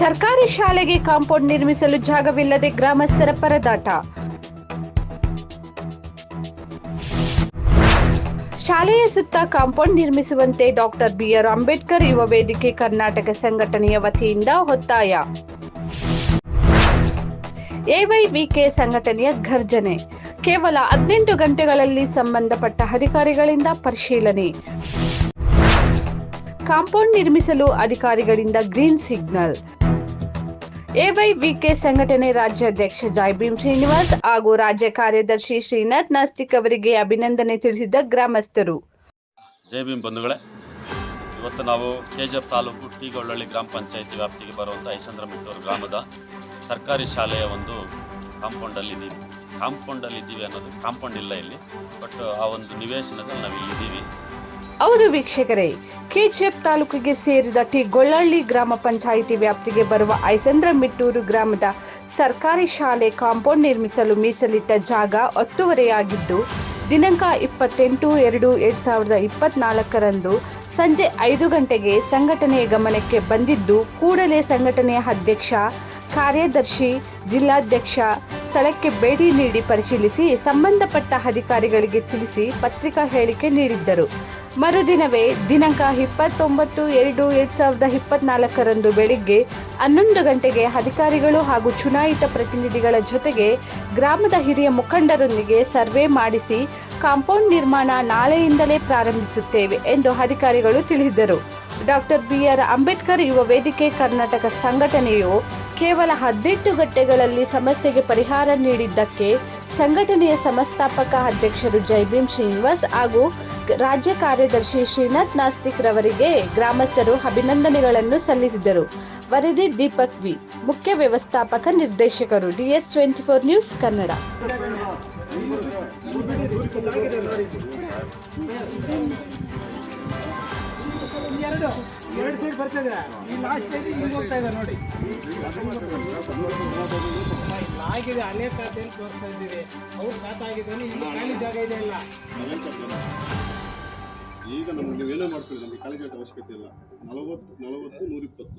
ಸರ್ಕಾರಿ ಶಾಲೆಗೆ ಕಾಂಪೌಂಡ್ ನಿರ್ಮಿಸಲು ಜಾಗವಿಲ್ಲದೆ ಗ್ರಾಮಸ್ಥರ ಪರದಾಟ. ಶಾಲೆಯ ಸುತ್ತ ಕಾಂಪೌಂಡ್ ನಿರ್ಮಿಸುವಂತೆ ಡಾಕ್ಟರ್ ಬಿಆರ್ ಅಂಬೇಡ್ಕರ್ ಯುವ ವೇದಿಕೆ ಕರ್ನಾಟಕ ಸಂಘಟನೆಯ ವತಿಯಿಂದ ಒತ್ತಾಯ. ಎವೈವಿಕೆ ಸಂಘಟನೆಯ ಘರ್ಜನೆ. ಕೇವಲ ಹದಿನೆಂಟು ಗಂಟೆಗಳಲ್ಲಿ ಸಂಬಂಧಪಟ್ಟ ಅಧಿಕಾರಿಗಳಿಂದ ಪರಿಶೀಲನೆ. ಕಾಂಪೌಂಡ್ ನಿರ್ಮಿಸಲು ಅಧಿಕಾರಿಗಳಿಂದ ಗ್ರೀನ್ ಸಿಗ್ನಲ್. ಎವೈವಿಕೆ ಸಂಘಟನೆ ರಾಜ್ಯಾಧ್ಯಕ್ಷ ಜಯಭೀಮ್ ಶ್ರೀನಿವಾಸ್ ಹಾಗೂ ರಾಜ್ಯ ಕಾರ್ಯದರ್ಶಿ ಶ್ರೀನಾಥ್ ನಾಸ್ತಿಕ್ ಅವರಿಗೆ ಅಭಿನಂದನೆ ತಿಳಿಸಿದ ಗ್ರಾಮಸ್ಥರು. ಜೈ ಭೀಮ್ ಬಂಧುಗಳೇ, ಇವತ್ತು ನಾವು ಕೆಜಿಎಫ್ ತಾಲೂಕು ಟಿಗೊಳ್ಳಳ್ಳಿ ಗ್ರಾಮ ಪಂಚಾಯಿತಿ ವ್ಯಾಪ್ತಿಗೆ ಬರುವಂಥ ಐಶಂದ್ರ ಮಿಟ್ಟೂರು ಗ್ರಾಮದ ಸರ್ಕಾರಿ ಶಾಲೆಯ ಒಂದು ಕಾಂಪೌಂಡಲ್ಲಿ ಇದ್ದೀವಿ. ಕಾಂಪೌಂಡಲ್ಲಿ ಇದ್ದೀವಿ ಅನ್ನೋದು ಕಾಂಪೌಂಡ್ ಇಲ್ಲ ಇಲ್ಲಿ, ಬಟ್ ಆ ಒಂದು ನಿವೇಶನದಲ್ಲಿ ನಾವು ಇಲ್ಲಿದ್ದೀವಿ ಹೌದು ವೀಕ್ಷಕರೇ, ಕೆಜಿಎಫ್ ತಾಲೂಕಿಗೆ ಸೇರಿದ ಟಿ ಗ್ರಾಮ ಪಂಚಾಯಿತಿ ವ್ಯಾಪ್ತಿಗೆ ಬರುವ ಐಸಂದ್ರ ಮಿಟ್ಟೂರು ಗ್ರಾಮದ ಸರ್ಕಾರಿ ಶಾಲೆ ಕಾಂಪೌಂಡ್ ನಿರ್ಮಿಸಲು ಮೀಸಲಿಟ್ಟ ಜಾಗ ಒತ್ತುವರಿಯಾಗಿದ್ದು, ದಿನಾಂಕ ಇಪ್ಪತ್ತೆಂಟು ಎರಡು ಎರಡ್ ಸಾವಿರದ ಇಪ್ಪತ್ನಾಲ್ಕರಂದು ಸಂಜೆ ಐದು ಗಂಟೆಗೆ ಸಂಘಟನೆಯ ಗಮನಕ್ಕೆ ಬಂದಿದ್ದು, ಕೂಡಲೇ ಸಂಘಟನೆಯ ಅಧ್ಯಕ್ಷ, ಕಾರ್ಯದರ್ಶಿ, ಜಿಲ್ಲಾಧ್ಯಕ್ಷ ಸ್ಥಳಕ್ಕೆ ಭೇಟಿ ನೀಡಿ ಪರಿಶೀಲಿಸಿ ಸಂಬಂಧಪಟ್ಟ ಅಧಿಕಾರಿಗಳಿಗೆ ತಿಳಿಸಿ ಪತ್ರಿಕಾ ಹೇಳಿಕೆ ನೀಡಿದ್ದರು. ಮರುದಿನವೇ ದಿನಾಂಕ ಇಪ್ಪತ್ತೊಂಬತ್ತು ಎರಡು ಎರಡ್ ಸಾವಿರದ ಇಪ್ಪತ್ನಾಲ್ಕರಂದು ಬೆಳಿಗ್ಗೆ ಹನ್ನೊಂದು ಗಂಟೆಗೆ ಅಧಿಕಾರಿಗಳು ಹಾಗೂ ಚುನಾಯಿತ ಪ್ರತಿನಿಧಿಗಳ ಜೊತೆಗೆ ಗ್ರಾಮದ ಹಿರಿಯ ಮುಖಂಡರೊಂದಿಗೆ ಸರ್ವೆ ಮಾಡಿಸಿ ಕಾಂಪೌಂಡ್ ನಿರ್ಮಾಣ ನಾಳೆಯಿಂದಲೇ ಪ್ರಾರಂಭಿಸುತ್ತೇವೆ ಎಂದು ಅಧಿಕಾರಿಗಳು ತಿಳಿಸಿದರು. ಡಾಕ್ಟರ್ ಬಿಆರ್ ಅಂಬೇಡ್ಕರ್ ಯುವ ವೇದಿಕೆ ಕರ್ನಾಟಕ ಸಂಘಟನೆಯು ಕೇವಲ ಹದಿನೆಂಟು ಗಂಟೆಗಳಲ್ಲಿ ಸಮಸ್ಯೆಗೆ ಪರಿಹಾರ ನೀಡಿದ್ದಕ್ಕೆ ಸಂಘಟನೆಯ ಸಂಸ್ಥಾಪಕ ಅಧ್ಯಕ್ಷರು ಜೈಭೀಮ್ ಶ್ರೀನಿವಾಸ್ ಹಾಗೂ ರಾಜ್ಯ ಕಾರ್ಯದರ್ಶಿ ಶ್ರೀನಾಥ್ ನಾಸ್ತಿಕ್ ರವರಿಗೆ ಗ್ರಾಮಸ್ಥರು ಅಭಿನಂದನೆಗಳನ್ನು ಸಲ್ಲಿಸಿದರು ವರದಿ ದೀಪಕ್ ವಿ. ಮುಖ್ಯ ವ್ಯವಸ್ಥಾಪಕ ನಿರ್ದೇಶಕರು DS twenty four news Kannada. ಈಗ ನಮ್ಗೆ ಏನೇ ಮಾಡ್ಕೊಳ್ಳಿ ನಮಗೆ ಕಾಲೇಜ್ ಅವಶ್ಯಕತೆ ಇಲ್ಲ. ನಲವತ್ತು ನಲವತ್ತು ನೂರಿಪ್ಪತ್ತು.